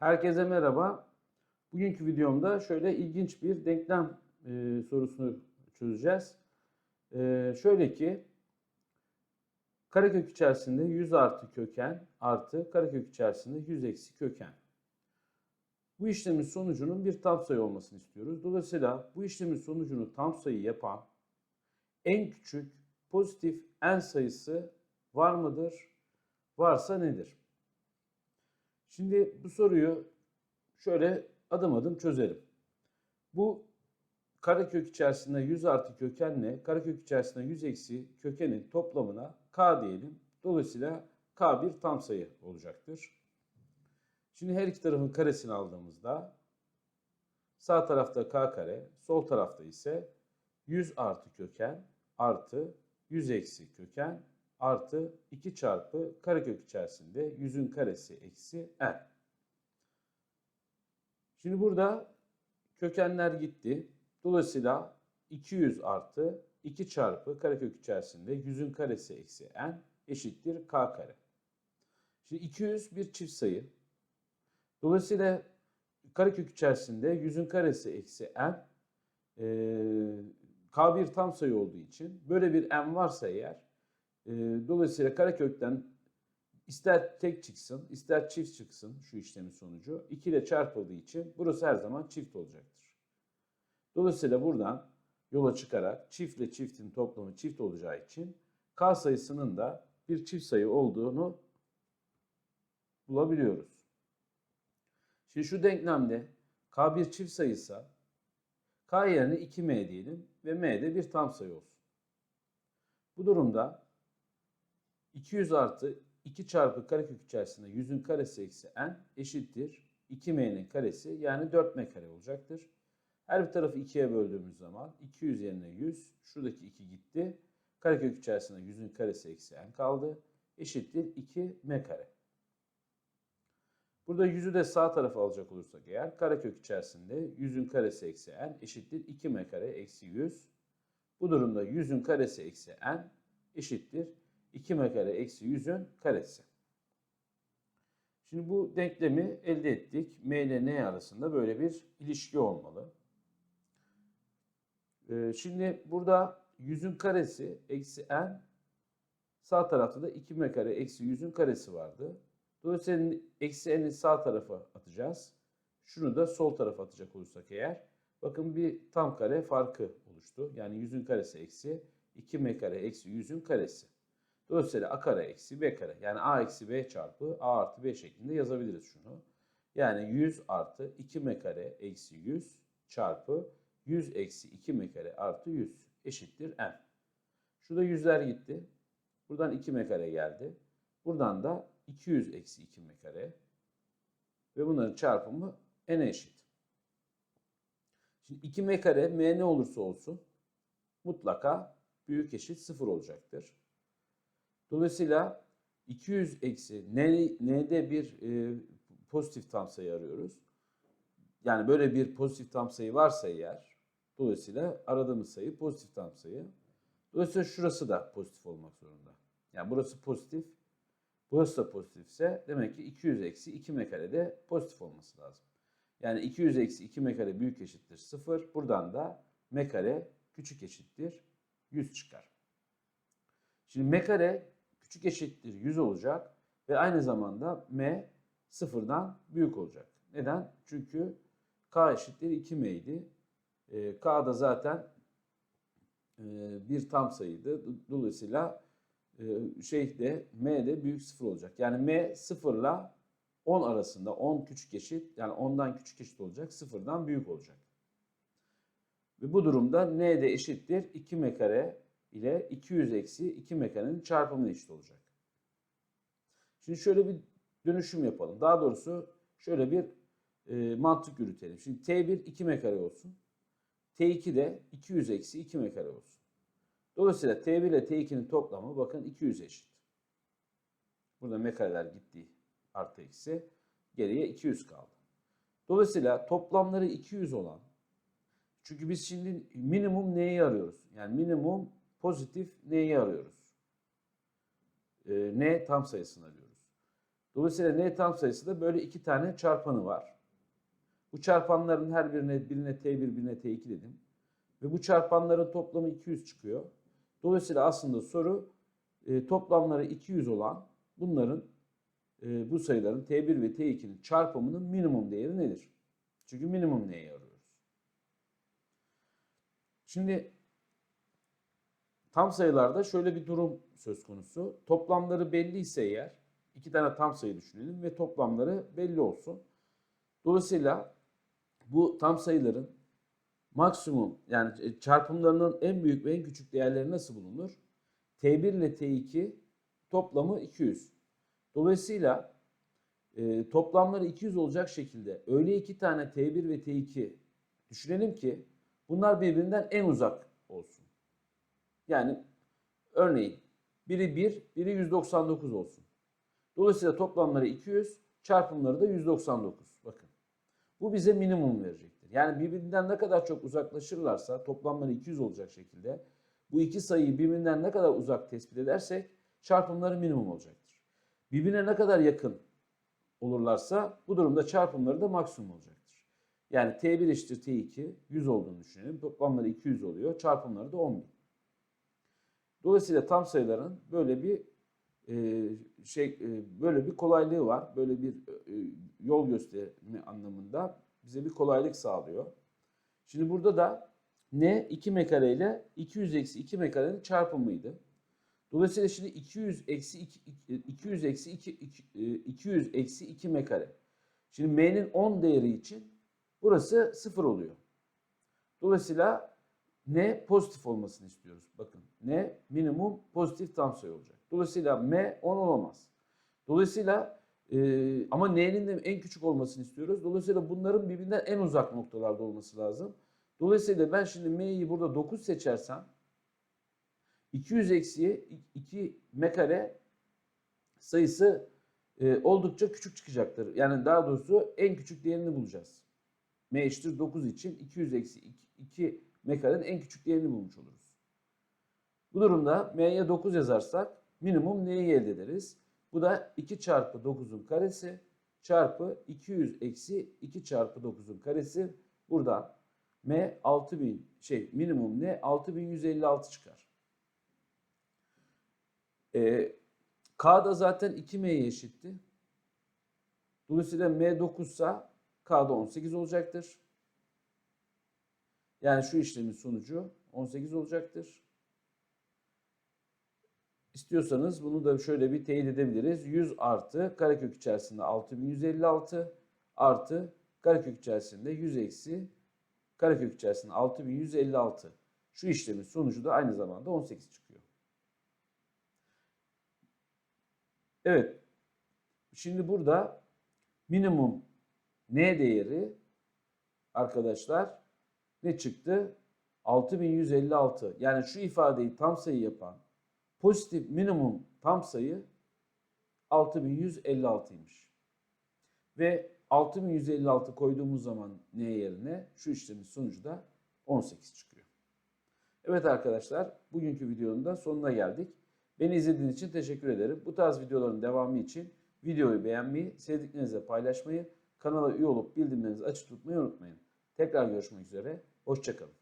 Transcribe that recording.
Herkese merhaba. Bugünkü videomda şöyle ilginç bir denklem e, sorusunu çözeceğiz. E, şöyle ki karekök içerisinde 100 artı köken artı karekök içerisinde 100 eksi köken. Bu işlemin sonucunun bir tam sayı olmasını istiyoruz. Dolayısıyla bu işlemin sonucunu tam sayı yapan en küçük pozitif n sayısı var mıdır? Varsa nedir? Şimdi bu soruyu şöyle adım adım çözelim. Bu karekök içerisinde 100 artı kökenle karekök içerisinde 100 eksi kökenin toplamına k diyelim. Dolayısıyla k bir tam sayı olacaktır. Şimdi her iki tarafın karesini aldığımızda sağ tarafta k kare, sol tarafta ise 100 artı köken artı 100 eksi köken artı 2 çarpı karekök içerisinde 100'ün karesi eksi n. Şimdi burada kökenler gitti. Dolayısıyla 200 artı 2 çarpı karekök içerisinde 100'ün karesi eksi n eşittir k kare. Şimdi 200 bir çift sayı. Dolayısıyla karekök içerisinde 100'ün karesi eksi n e, k bir tam sayı olduğu için böyle bir n varsa eğer e, dolayısıyla karekökten ister tek çıksın ister çift çıksın şu işlemin sonucu 2 ile çarpıldığı için burası her zaman çift olacaktır. Dolayısıyla buradan yola çıkarak çiftle çiftin toplamı çift olacağı için k sayısının da bir çift sayı olduğunu bulabiliyoruz. Şimdi şu denklemde k bir çift sayıysa k yerine 2m diyelim ve m de bir tam sayı olsun. Bu durumda 200 artı 2 çarpı karekök içerisinde 100'ün karesi eksi n eşittir 2m'nin karesi yani 4m kare olacaktır. Her bir tarafı 2'ye böldüğümüz zaman 200 yerine 100, şuradaki 2 gitti. Karekök içerisinde 100'ün karesi eksi n kaldı. Eşittir 2m kare. Burada 100'ü de sağ tarafa alacak olursak eğer karekök içerisinde 100'ün karesi eksi n eşittir 2m kare eksi 100. Bu durumda 100'ün karesi eksi n eşittir 2m kare eksi 100'ün karesi. Şimdi bu denklemi elde ettik. M ile N arasında böyle bir ilişki olmalı. Ee, şimdi burada 100'ün karesi eksi n sağ tarafta da 2m kare eksi 100'ün karesi vardı. Dolayısıyla eksi n'i sağ tarafa atacağız. Şunu da sol tarafa atacak olursak eğer. Bakın bir tam kare farkı oluştu. Yani 100'ün karesi eksi 2m kare eksi 100'ün karesi. Dolayısıyla a kare eksi b kare yani a eksi b çarpı a artı b şeklinde yazabiliriz şunu. Yani 100 artı 2m kare eksi 100 çarpı 100 eksi 2m kare artı 100 eşittir n. Şurada yüzler gitti. Buradan 2m kare geldi. Buradan da 200 eksi 2m kare. Ve bunların çarpımı n eşit. Şimdi 2m kare m ne olursa olsun mutlaka büyük eşit 0 olacaktır. Dolayısıyla 200 eksi n'de bir e, pozitif tam sayı arıyoruz. Yani böyle bir pozitif tam sayı varsa eğer dolayısıyla aradığımız sayı pozitif tam sayı. Dolayısıyla şurası da pozitif olmak zorunda. Yani burası pozitif, burası da pozitifse demek ki 200 eksi 2 m kare de pozitif olması lazım. Yani 200 eksi 2 m kare büyük eşittir 0. Buradan da m kare küçük eşittir 100 çıkar. Şimdi m kare küçük eşittir 100 olacak ve aynı zamanda m sıfırdan büyük olacak. Neden? Çünkü k eşittir 2m idi. E, k da zaten e, bir tam sayıydı. Dolayısıyla e, şey de m de büyük sıfır olacak. Yani m sıfırla 10 arasında 10 küçük eşit yani 10'dan küçük eşit olacak. Sıfırdan büyük olacak. Ve bu durumda n de eşittir 2m kare ile 200 eksi 2 mekanenin çarpımına eşit olacak. Şimdi şöyle bir dönüşüm yapalım. Daha doğrusu şöyle bir e, mantık yürütelim. Şimdi T1 2 mekare olsun. T2 de 200 eksi 2 mekare olsun. Dolayısıyla T1 ile T2'nin toplamı bakın 200 eşit. Burada mekareler gitti artı eksi. Geriye 200 kaldı. Dolayısıyla toplamları 200 olan çünkü biz şimdi minimum neyi arıyoruz? Yani minimum pozitif neyi arıyoruz? Ee, n tam sayısını arıyoruz. Dolayısıyla n tam sayısı da böyle iki tane çarpanı var. Bu çarpanların her birine birine t1 birine t2 dedim. Ve bu çarpanların toplamı 200 çıkıyor. Dolayısıyla aslında soru e, toplamları 200 olan bunların e, bu sayıların t1 ve t2'nin çarpımının minimum değeri nedir? Çünkü minimum neyi arıyoruz? Şimdi tam sayılarda şöyle bir durum söz konusu. Toplamları belli ise eğer iki tane tam sayı düşünelim ve toplamları belli olsun. Dolayısıyla bu tam sayıların maksimum yani çarpımlarının en büyük ve en küçük değerleri nasıl bulunur? T1 ile T2 toplamı 200. Dolayısıyla e, toplamları 200 olacak şekilde öyle iki tane T1 ve T2 düşünelim ki bunlar birbirinden en uzak olsun. Yani örneğin biri 1, biri 199 olsun. Dolayısıyla toplamları 200, çarpımları da 199. Bakın. Bu bize minimum verecektir. Yani birbirinden ne kadar çok uzaklaşırlarsa toplamları 200 olacak şekilde bu iki sayıyı birbirinden ne kadar uzak tespit edersek çarpımları minimum olacaktır. Birbirine ne kadar yakın olurlarsa bu durumda çarpımları da maksimum olacaktır. Yani T1 eşittir T2 100 olduğunu düşünelim. Toplamları 200 oluyor. Çarpımları da 10.000. Dolayısıyla tam sayıların böyle bir e, şey e, böyle bir kolaylığı var. Böyle bir e, yol gösterme anlamında bize bir kolaylık sağlıyor. Şimdi burada da ne 2 m kare ile 200 eksi 2 m karenin çarpımıydı. Dolayısıyla şimdi 200 eksi 2, 200 eksi 2, 200 eksi 2 m. Şimdi m'nin 10 değeri için burası 0 oluyor. Dolayısıyla ne pozitif olmasını istiyoruz. Bakın ne minimum pozitif tam sayı olacak. Dolayısıyla m 10 olamaz. Dolayısıyla e, ama n'nin de en küçük olmasını istiyoruz. Dolayısıyla bunların birbirinden en uzak noktalarda olması lazım. Dolayısıyla ben şimdi m'yi burada 9 seçersem 200 eksiye 2 m kare sayısı e, oldukça küçük çıkacaktır. Yani daha doğrusu en küçük değerini bulacağız. m eşittir 9 için 200 eksi 2, 2 m karenin en küçük değerini bulmuş oluruz. Bu durumda m'ye 9 yazarsak minimum neyi elde ederiz? Bu da 2 çarpı 9'un karesi çarpı 200 eksi 2 çarpı 9'un karesi. Burada m 6000 şey minimum ne? 6156 çıkar. E, K da zaten 2m'ye eşitti. Dolayısıyla m 9 ise K'da 18 olacaktır. Yani şu işlemin sonucu 18 olacaktır. İstiyorsanız bunu da şöyle bir teyit edebiliriz. 100 artı karekök içerisinde 6156 artı karekök içerisinde 100 eksi karekök içerisinde 6156. Şu işlemin sonucu da aynı zamanda 18 çıkıyor. Evet. Şimdi burada minimum n değeri arkadaşlar ne çıktı? 6156. Yani şu ifadeyi tam sayı yapan pozitif minimum tam sayı 6156'ymış. Ve 6156 koyduğumuz zaman n yerine şu işlemin sonucu da 18 çıkıyor. Evet arkadaşlar bugünkü videonun da sonuna geldik. Beni izlediğiniz için teşekkür ederim. Bu tarz videoların devamı için videoyu beğenmeyi, sevdiklerinizle paylaşmayı, kanala üye olup bildirimlerinizi açık tutmayı unutmayın. Tekrar görüşmek üzere, hoşçakalın.